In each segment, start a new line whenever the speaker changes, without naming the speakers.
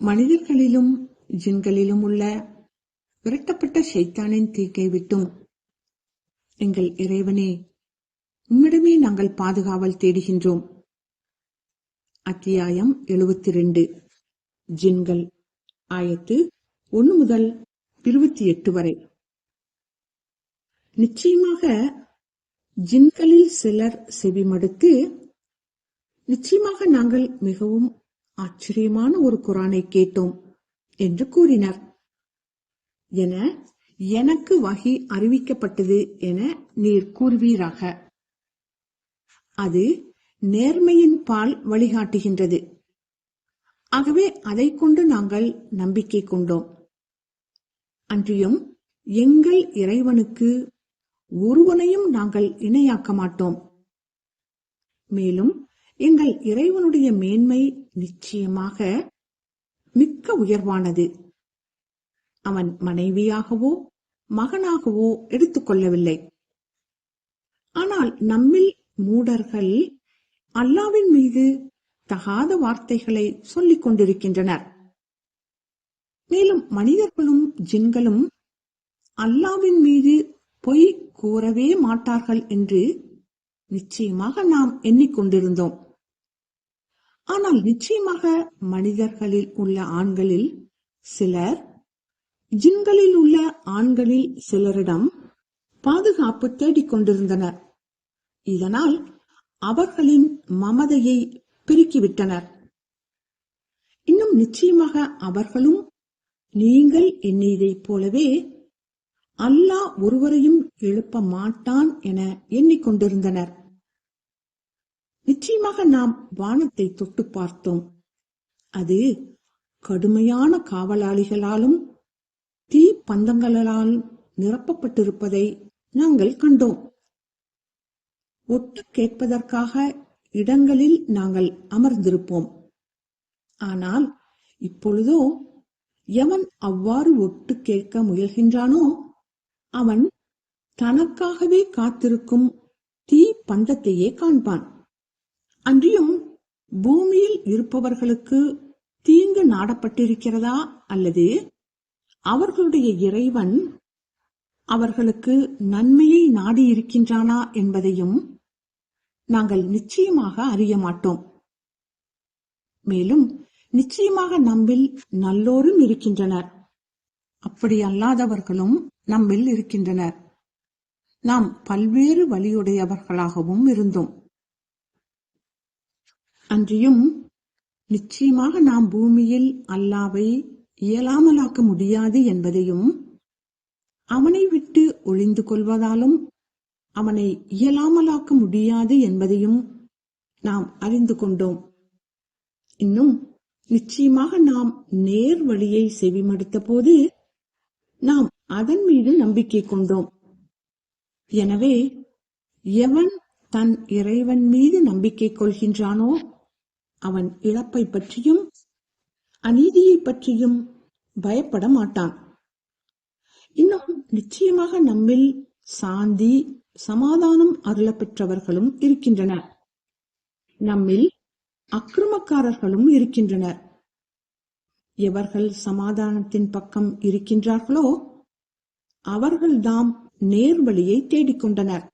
மனிதர்களிலும் ஜின்களிலும் உள்ள விரட்டப்பட்ட சைத்தானின் தீக்கை விட்டும். எங்கள் இறைவனே உம்மிடமே நாங்கள் பாதுகாவல் தேடுகின்றோம். அத்தியாயம் எழுபத்தி ரெண்டு ஜின்கள் ஆயத்து ஒன்று முதல் இருபத்தி எட்டு வரை. நிச்சயமாக ஜின்களில் சிலர் செவிமடுத்து நிச்சயமாக நாங்கள் மிகவும் ஆச்சரியமான ஒரு குரானை கேட்டோம் என்று கூறினர். என எனக்கு வகை அறிவிக்கப்பட்டது என நீர் கூறுவீராக. அது நேர்மையின் பால் வழிகாட்டுகின்றது. ஆகவே அதை கொண்டு நாங்கள் நம்பிக்கை கொண்டோம். அன்றியும் எங்கள் இறைவனுக்கு ஒருவனையும் நாங்கள் இணையாக்க மாட்டோம். மேலும் எங்கள் இறைவனுடைய மேன்மை நிச்சயமாக மிக்க உயர்வானது. அவன் மனைவியாகவோ மகனாகவோ எடுத்துக்கொள்ளவில்லை ஆனால் நம்மில் மூடர்கள் அல்லாவின் மீது தகாத வார்த்தைகளை சொல்லிக் கொண்டிருக்கின்றனர். மேலும் மனிதர்களும் ஜின்களும் அல்லாவின் மீது பொய் கூறவே மாட்டார்கள் என்று நிச்சயமாக நாம் எண்ணிக்கொண்டிருந்தோம் ஆனால் நிச்சயமாக மனிதர்களில் உள்ள ஆண்களில் சிலர் ஜின்களில் உள்ள ஆண்களில் சிலரிடம் பாதுகாப்பு தேடிக் கொண்டிருந்தனர். இதனால் அவர்களின் மமதையை பெருக்கிவிட்டனர். இன்னும் நிச்சயமாக அவர்களும் நீங்கள் எண்ணியதைப் போலவே அல்லாஹ் ஒருவரையும் எழுப்ப மாட்டான் என எண்ணிக்கொண்டிருந்தனர் நிச்சயமாக நாம் வானத்தை தொட்டு பார்த்தோம். அது கடுமையான காவலாளிகளாலும் தீ பந்தங்களால் நிரப்பப்பட்டிருப்பதை நாங்கள் கண்டோம். ஒட்டு கேட்பதற்காக இடங்களில் நாங்கள் அமர்ந்திருப்போம். ஆனால் இப்பொழுதோ எவன் அவ்வாறு ஒட்டு கேட்க முயல்கின்றானோ அவன் தனக்காகவே காத்திருக்கும் தீ பந்தத்தையே காண்பான். அன்றியும் பூமியில் இருப்பவர்களுக்கு தீங்கு நாடப்பட்டிருக்கிறதா அல்லது அவர்களுடைய இறைவன் அவர்களுக்கு நன்மையை நாடியிருக்கின்றானா என்பதையும் நாங்கள் நிச்சயமாக அறிய மாட்டோம். மேலும் நிச்சயமாக நம்மில் நல்லோரும் இருக்கின்றனர். அப்படி அல்லாதவர்களும் நம்மில் இருக்கின்றனர். நாம் பல்வேறு வழியுடையவர்களாகவும் இருந்தோம். அன்றியும் நிச்சயமாக நாம் பூமியில் அல்லாவை இயலாமலாக்க முடியாது என்பதையும் அவனை விட்டு ஒளிந்து கொள்வதாலும் அவனை இயலாமலாக்க முடியாது என்பதையும் நாம் அறிந்து கொண்டோம். இன்னும் நிச்சயமாக நாம் நேர் வழியை செவிமடுத்த போது நாம் அதன் மீது நம்பிக்கை கொண்டோம். எனவே எவன் தன் இறைவன் மீது நம்பிக்கை கொள்கின்றானோ அவன் இழப்பை பற்றியும் அநீதியை பற்றியும் பயப்பட மாட்டான். இன்னும் நிச்சயமாக நம்மில் சாந்தி சமாதானம் அருளப்பெற்றவர்களும் இருக்கின்றனர். நம்மில் அக்கிரமக்காரர்களும் இருக்கின்றனர். எவர்கள் சமாதானத்தின் பக்கம் இருக்கின்றார்களோ அவர்கள்தாம் நேர்வழியை தேடிக்கொண்டனர்.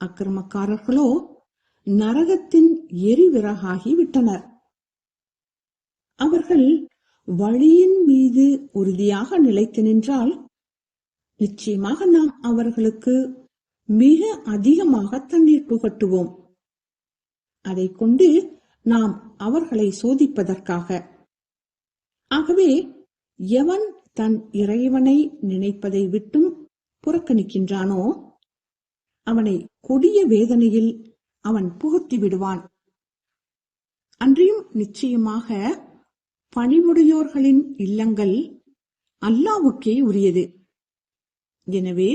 அக்கிரமக்காரர்களோ நரகத்தின் எரிவிறகாகி விட்டனர். அவர்கள் வழியின் மீது உறுதியாக நிலைத்து நின்றால் நிச்சயமாக நாம் அவர்களுக்கு மிக அதிகமாக தண்ணீர் புகட்டுவோம். அதை கொண்டு நாம் அவர்களை சோதிப்பதற்காக. ஆகவே எவன் தன் இறைவனை நினைப்பதை விட்டும் புறக்கணிக்கின்றானோ அவனை கொடிய வேதனையில் அவன் புகுத்தி விடுவான். அன்றியும் நிச்சயமாக பணிவுடையோர்களின் இல்லங்கள் அல்லாவுக்கே உரியது. எனவே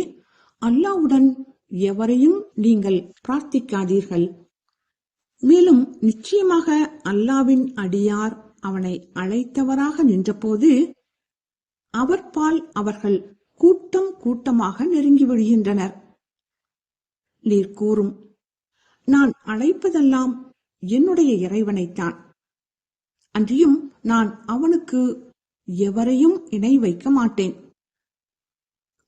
அல்லாவுடன் எவரையும் நீங்கள் பிரார்த்திக்காதீர்கள். மேலும் நிச்சயமாக அல்லாவின் அடியார் அவனை அழைத்தவராக நின்றபோது அவர்பால் அவர்கள் கூட்டம் கூட்டமாக நெருங்கி விடுகின்றனர். நீர் கூறும் நான் அழைப்பதெல்லாம் என்னுடைய இறைவனைத்தான். அன்றியும் நான் அவனுக்கு எவரையும் இணை வைக்க மாட்டேன்.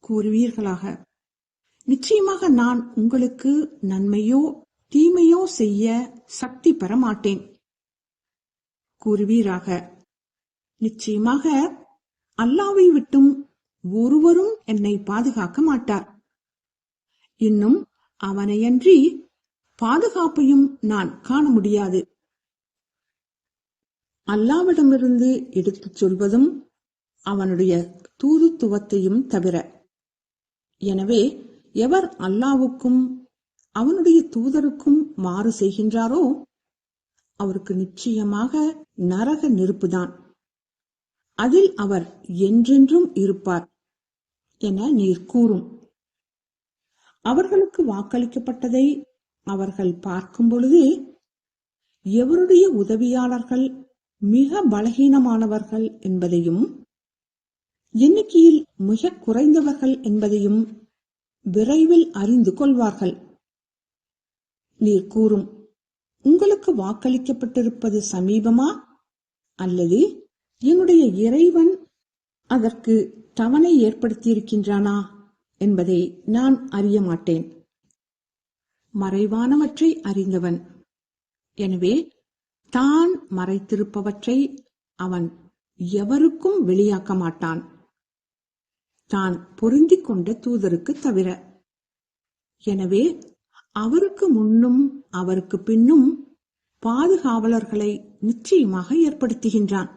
கூறுவீர்களாக நிச்சயமாக நான் உங்களுக்கு நன்மையோ தீமையோ செய்ய சக்தி பெற மாட்டேன் கூறுவீராக நிச்சயமாக அல்லாவை விட்டும் ஒருவரும் என்னை பாதுகாக்க மாட்டார். இன்னும் அவனையன்றி பாதுகாப்பையும் நான் காண முடியாது. அல்லாவிடமிருந்து எடுத்துச் சொல்வதும் அவனுடைய தூதுத்துவத்தையும் தவிர. எனவே எவர் அல்லாவுக்கும் அவனுடைய தூதருக்கும் மாறு செய்கின்றாரோ அவருக்கு நிச்சயமாக நரக நெருப்புதான். அதில் அவர் என்றென்றும் இருப்பார் என நீர் கூறும். அவர்களுக்கு வாக்களிக்கப்பட்டதை அவர்கள் பார்க்கும் பொழுது எவருடைய உதவியாளர்கள் மிக பலகீனமானவர்கள் என்பதையும் எண்ணிக்கையில் மிக குறைந்தவர்கள் என்பதையும் விரைவில் அறிந்து கொள்வார்கள். நீர் கூறும் உங்களுக்கு வாக்களிக்கப்பட்டிருப்பது சமீபமா? அல்லது என்னுடைய இறைவன் அதற்கு தவணை ஏற்படுத்தியிருக்கின்றானா? என்பதை நான் அறிய மாட்டேன். மறைவானவற்றை அறிந்தவன். எனவே தான் மறைத்திருப்பவற்றை அவன் எவருக்கும் வெளியாக்க மாட்டான். தான் பொருந்திக் கொண்ட தூதருக்கு தவிர. எனவே அவருக்கு முன்னும் அவருக்கு பின்னும் பாதுகாவலர்களை நிச்சயமாக ஏற்படுத்துகின்றான்.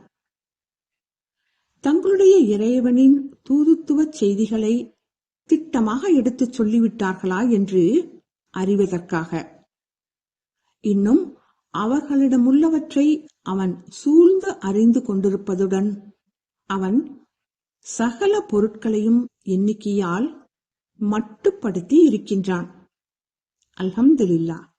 தங்களுடைய இறைவனின் தூதுத்துவ செய்திகளை திட்டமாக எடுத்துச் சொல்லிவிட்டார்களா என்று அறிவதற்காக. இன்னும் அவர்களிடமுள்ளவற்றை அவன் சூழ்ந்து அறிந்து கொண்டிருப்பதுடன் அவன் சகல பொருட்களையும் எண்ணிக்கையால் மட்டுப்படுத்தி இருக்கின்றான். அல்ஹம்துலில்லாஹ்.